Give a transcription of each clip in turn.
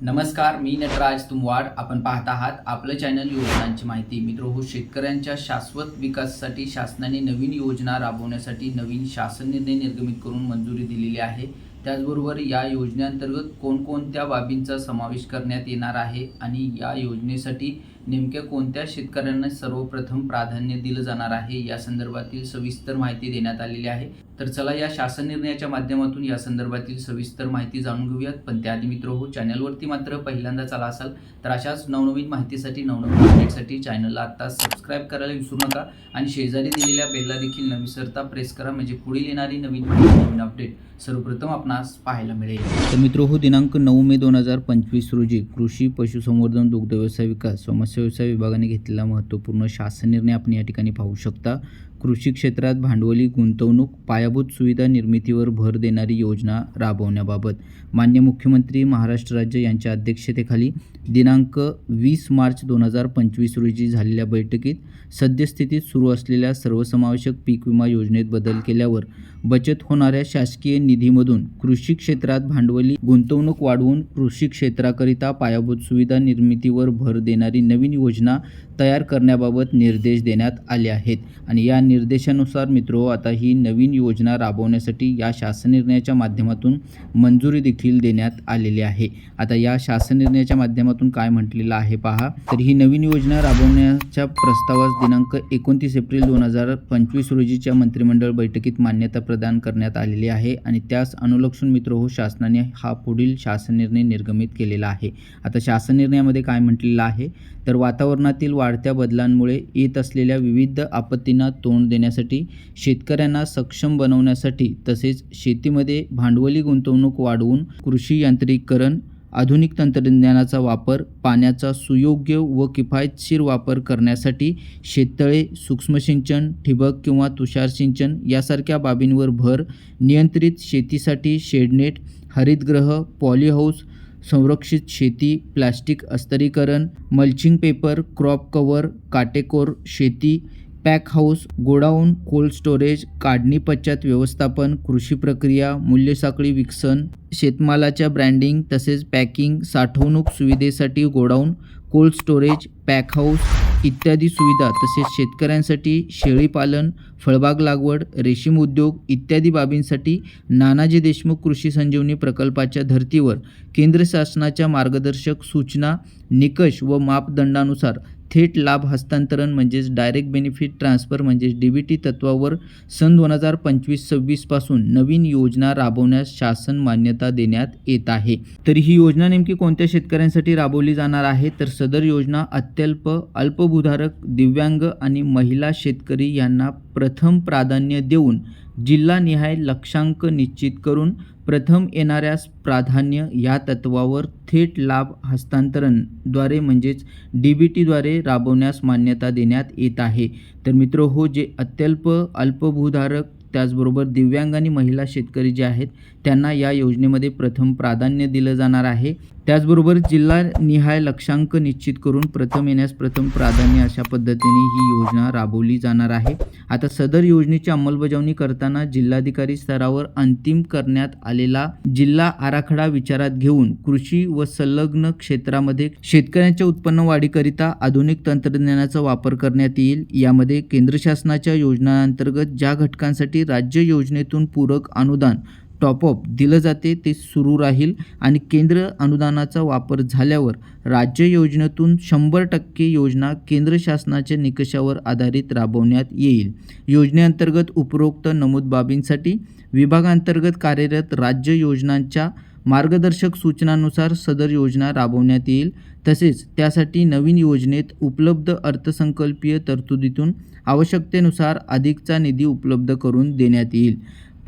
नमस्कार मी नटराज तुमवाड. आपण पाहत आहात आपलं चॅनल योजनांची माहिती. मित्र हो शेतकऱ्यांच्या शाश्वत विकासासाठी शासनाने नवीन योजना राबवण्यासाठी नवीन शासन निर्णय निर्गमित करून मंजुरी दिलेली आहे. त्याचबरोबर या योजनेअंतर्गत कोणकोणत्या बाबींचा समावेश करण्यात येणार आहे आणि या योजनेसाठी नेमक्या कोणत्या शेतकऱ्यांना सर्वप्रथम प्राधान्य दिलं जाणार आहे? या संदर्भातील सविस्तर माहिती देण्यात आलेली आहे. तर चला या शासन निर्णयाच्या माध्यमातून या संदर्भातील सविस्तर माहिती जाणून घेऊयात. पण त्याआधी मित्र हो चॅनलवरती मात्र पहिल्यांदा चला असाल तर अशाच नवनवीन माहितीसाठी नवनवीन अपडेटसाठी चॅनलला आत्ता सबस्क्राईब करायला विसरू नका आणि शेजारी दिलेल्या बेलला देखील न विसरता प्रेस करा म्हणजे पुढील येणारी नवीन माहिती नवीन अपडेट सर्वप्रथम आपणास पाहायला मिळेल. तर मित्र हो दिनांक नऊ मे दोन हजार पंचवीस रोजी कृषी पशुसंवर्धन दुग्धव्यवसाय विकास समस्या मत्स्यव्यवसाय विभागाने घेतलेला महत्त्वपूर्ण शासन निर्णय आपण या ठिकाणी पाहू शकता. कृषी क्षेत्रात भांडवली गुंतवणूक पायाभूत सुविधा निर्मितीवर भर देणारी योजना राबवण्याबाबत मान्य मुख्यमंत्री महाराष्ट्र राज्य यांच्या अध्यक्षतेखाली दिनांक वीस मार्च दोन हजार पंचवीस रोजी झालेल्या बैठकीत सद्यस्थितीत सुरू असलेल्या सर्वसमावेशक पीक विमा योजनेत बदल केल्यावर बचत होणाऱ्या शासकीय निधीमधून कृषी क्षेत्रात भांडवली गुंतवणूक वाढवून कृषी क्षेत्राकरिता पायाभूत सुविधा निर्मितीवर भर देणारी नवीन योजना तयार करण्याबाबत निर्देश देण्यात आले आहेत. आणि या निर्देशानुसार मित्रो आता ही नवीन योजना राबवण्यासाठी या शासन निर्णयाच्या माध्यमातून मंजुरी देखील देण्यात आलेली आहे. आता या शासन निर्णयाच्या माध्यमातून काय म्हटलेलं आहे पहा. तर ही नवीन योजना राबवण्याच्या प्रस्तावास दिनांक एकोणतीस एप्रिल दोन हजार पंचवीस रोजीच्या मंत्रिमंडळ बैठकीत मान्यता प्रदान करण्यात आलेली आहे आणि त्यास अनुलक्षून मित्र हो शासनाने हा पुढील शासन निर्णय निर्गमित केलेला आहे. आता शासन निर्णयामध्ये काय म्हटलेलं आहे? तर वातावरणातील वाढत्या बदलांमुळे येत असलेल्या विविध आपत्तींना तोंड देण्यासाठी शेतकऱ्यांना सक्षम बनवण्यासाठी तसेच शेतीमध्ये भांडवली गुंतवणूक वाढवून कृषी यांत्रिकीकरण आधुनिक तंत्रज्ञानाचा वापर पाण्याचा सुयोग्य व किफायतशीर वापर करण्यासाठी शेततळे सूक्ष्म सिंचन ठिबक किंवा तुषार सिंचन यासारख्या बाबींवर भर नियंत्रित शेतीसाठी शेडनेट हरितगृह पॉलीहाऊस संरक्षित शेती प्लास्टिक अस्तरीकरण मल्चिंग पेपर क्रॉप कवर काटेकोर शेती pack house godown cold storage काढणी पश्चात व्यवस्थापन कृषी प्रक्रिया मूल्यसाखळी विकसन शेतमालाच्या ब्रँडिंग तसेच पॅकिंग साठवणूक सुविधेसाठी godown cold storage pack house इत्यादी सुविधा तसेच शेतकऱ्यांसाठी शेळीपालन फळबाग लागवड रेशीम उद्योग इत्यादी बाबींसाठी नानाजी देशमुख कृषी संजीवनी प्रकल्पाच्या धर्तीवर केंद्र शासनाच्या मार्गदर्शक सूचना निकष व मापदंडानुसार थेट लाभ हस्तांतरण म्हणजेच डायरेक्ट बेनिफिट ट्रान्सफर म्हणजेच डी बी टी तत्वावर सन दोन हजार पंचवीस सव्वीसपासून नवीन योजना राबवण्यास शासन मान्यता देण्यात येत आहे. तर ही योजना नेमकी कोणत्या शेतकऱ्यांसाठी राबवली जाणार आहे? तर सदर योजना अत्यल्प अल्पभूधारक दिव्यांग आणि महिला शेतकरी यांना प्रथम प्राधान्य देऊन जिल्हानिहाय लक्षांक निश्चित करून प्रथम येणाऱ्यास प्राधान्य या तत्वावर थेट लाभ हस्तांतरणद्वारे म्हणजेच डी बी टीद्वारे राबवण्यास मान्यता देण्यात येत आहे. तर मित्र हो जे अत्यल्प अल्पभूधारक त्याचबरोबर दिव्यांग आणि महिला शेतकरी जे आहेत त्यांना या योजनेमध्ये प्रथम प्राधान्य दिलं जाणार आहे. त्याचबरोबर जिल्हा निहाय लक्षांक निश्चित करून प्रथम येण्यास प्रथम प्राधान्य अशा पद्धतीने ही योजना राबवली जाणार आहे. आता सदर योजनेची अंमलबजावणी करताना जिल्हाधिकारी स्तरावर अंतिम करण्यात आलेला जिल्हा आराखडा विचारात घेऊन कृषी व संलग्न क्षेत्रामध्ये शेतकऱ्यांच्या उत्पन्न वाढीकरिता आधुनिक तंत्रज्ञानाचा वापर करण्यात येईल. यामध्ये केंद्र शासनाच्या योजनांतर्गत ज्या घटकांसाठी राज्य योजनेतून पूरक अनुदान टॉपअप दिलं जाते ते सुरू राहील. आणि केंद्र अनुदानाचा वापर झाल्यावर राज्य योजनेतून शंभर टक्के योजना केंद्र शासनाच्या निकषावर आधारित राबवण्यात येईल. योजनेअंतर्गत उपरोक्त नमूद बाबींसाठी विभागांतर्गत कार्यरत राज्य योजनांच्या मार्गदर्शक सूचनांनुसार सदर योजना राबवण्यात येईल. तसेच त्यासाठी नवीन योजनेत उपलब्ध अर्थसंकल्पीय तरतुदीतून आवश्यकतेनुसार अधिकचा निधी उपलब्ध करून देण्यात येईल.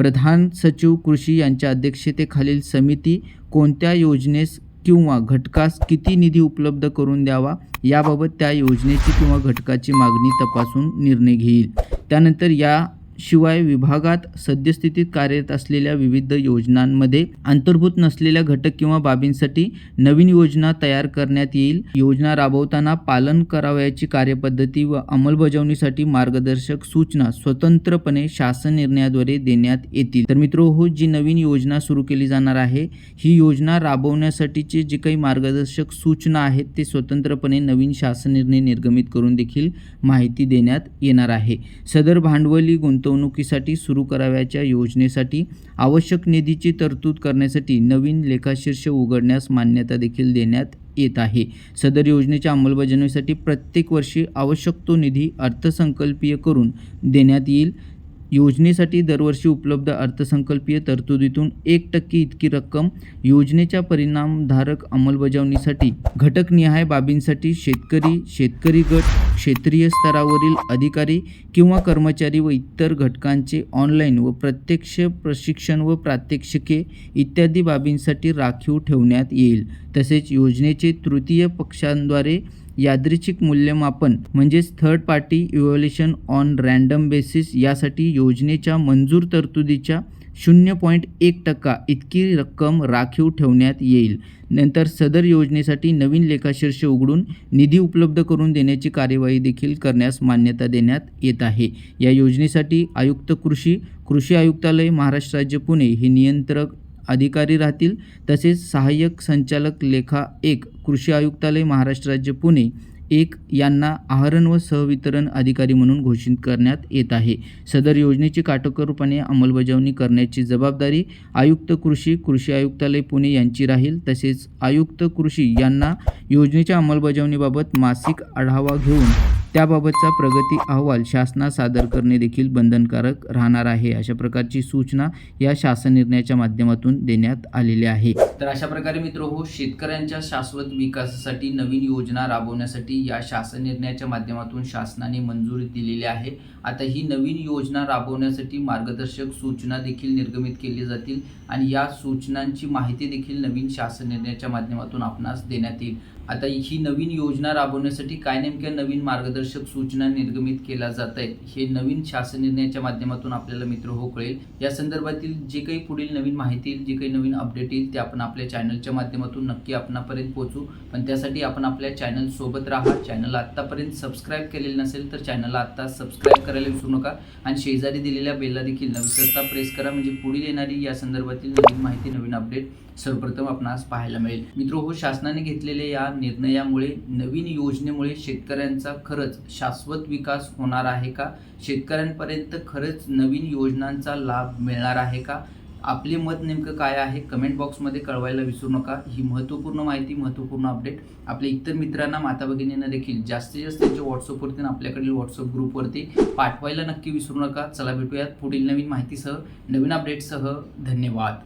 प्रधान सचिव कृषी यांच्या अध्यक्षतेखालील समिती कोणत्या योजनेस किंवा घटकास किती निधी उपलब्ध करून द्यावा याबाबत त्या योजनेची किंवा घटकाची मागणी तपासून निर्णय घेईल. त्यानंतर या शिवाय विभागात सद्यस्थितीत कार्यरत असलेल्या विविध योजनांमध्ये अंतर्भूत नसलेल्या घटक किंवा बाबींसाठी नवीन योजना तयार करण्यात येईल. योजना राबवताना पालन करावयाची कार्यपद्धती व अंमलबजावणीसाठी मार्गदर्शक सूचना स्वतंत्रपणे शासन निर्णयाद्वारे देण्यात येतील. तर मित्रो हो जी नवीन योजना सुरू केली जाणार आहे ही योजना राबवण्यासाठीचे जे काही मार्गदर्शक सूचना आहेत ते स्वतंत्रपणे नवीन शासन निर्णय निर्गमित करून देखील माहिती देण्यात येणार आहे. सदर भांडवली गुंतवणूक गुंतवणुकीसाठी सुरू करावयाच्या योजनेसाठी आवश्यक निधीची तरतूद करण्यासाठी नवीन लेखाशीर्ष उघडण्यास मान्यता देखील देण्यात येत आहे. सदर योजनेच्या अंमलबजावणीसाठी प्रत्येक वर्षी आवश्यक तो निधी अर्थसंकल्पीय करून देण्यात येईल. योजनेसाठी दरवर्षी उपलब्ध अर्थसंकल्पीय तरतुदीतून एक टक्के इतकी रक्कम योजनेच्या परिणामधारक अंमलबजावणीसाठी घटकनिहाय बाबींसाठी शेतकरी शेतकरी गट क्षेत्रीय स्तरावरील अधिकारी किंवा कर्मचारी व इतर घटकांचे ऑनलाईन व प्रत्यक्ष प्रशिक्षण व प्रात्यक्षिके इत्यादी बाबींसाठी राखीव ठेवण्यात येईल. तसेच योजनेचे तृतीय पक्षांद्वारे यादृच्छिक मूल्यमापन म्हणजेच third party evaluation on random basis यासाठी योजनेच्या मंजूर तरतुदीच्या शून्य पॉईंट एक टक्का इतकी रक्कम राखीव ठेवण्यात येईल. नंतर सदर योजनेसाठी नवीन लेखाशीर्ष उघडून निधी उपलब्ध करून देण्याची कार्यवाही देखील करण्यास मान्यता देण्यात येत आहे. या योजनेसाठी आयुक्त कृषी कृषी आयुक्तालय महाराष्ट्र राज्य पुणे हे नियंत्रक अधिकारी राहतील. तसेच सहाय्यक संचालक लेखा एक कृषी आयुक्तालय महाराष्ट्र राज्य पुणे एक यांना आहरण व सहवितरण अधिकारी म्हणून घोषित करण्यात येत आहे. सदर योजनेची काटेकोरपणे अंमलबजावणी करण्याची जबाबदारी आयुक्त कृषी कृषी आयुक्तालय पुणे यांची राहील. तसेच आयुक्त कृषी यांना योजनेच्या अंमलबजावणीबाबत मासिक आढावा घेऊन त्याबाबतचा प्रगती अहवाल शासनास सादर करणे देखील बंधनकारक राहणार आहे. अशा प्रकारची सूचना या शासन निर्णयाच्या माध्यमातून देण्यात आलेली आहे. तर अशा प्रकारे मित्र हो शेतकऱ्यांच्या शाश्वत विकासासाठी नवीन योजना राबवण्यासाठी या शासन निर्णयाच्या माध्यमातून शासनाने मंजुरी दिलेली आहे. आता ही नवीन योजना राबवण्यासाठी मार्गदर्शक सूचना देखील निर्गमित केली जातील आणि या सूचनांची माहिती देखील नवीन शासन निर्णयाच्या माध्यमातून आपणास देण्यात येईल. आता ही नवीन योजना राबवण्यासाठी काय नेमक्या नवीन मार्गदर्शक सूचना निर्गमित केल्या जात आहेत. हे नवीन शासन निर्णयाच्या माध्यमातून आपल्याला मित्र हो कळेल. या संदर्भातील जे काही पुढील नवीन माहिती येईल जे काही नवीन अपडेट येईल ते आपण आपल्या चॅनलच्या माध्यमातून नक्की आपणापर्यंत पोहोचू. पण त्यासाठी आपण आपल्या चॅनल सोबत राहा. चॅनल आत्तापर्यंत सबस्क्राईब केलेलं नसेल तर चॅनलला आत्ता सबस्क्राईब करायला विसरू नका. आणि शेजारी दिलेल्या बेलला देखील न विसरता प्रेस करा. म्हणजे पुढील येणारी या संदर्भातील नवीन माहिती नवीन अपडेट सर्वप्रथम आपणास पाहायला मिळेल. मित्र हो शासनाने घेतलेल्या या निर्णयामुळे नवीन योजनेमुळे शेतकऱ्यांचा खरंच शाश्वत विकास होणार आहे का? शेतकऱ्यांपर्यंत खरंच नवीन योजनांचा लाभ मिळणार आहे का? आपले मत नेमकं काय आहे? कमेंट बॉक्समध्ये कळवायला विसरू नका. ही महत्त्वपूर्ण माहिती महत्त्वपूर्ण अपडेट आपल्या इतर मित्रांना माता भगिनींना देखील जास्तीत जास्त त्यांच्या व्हॉट्सअपवरती आपल्याकडील व्हॉट्सअप ग्रुपवरती पाठवायला नक्की विसरू नका. चला भेटूयात पुढील नवीन माहितीसह नवीन अपडेटसह धन्यवाद.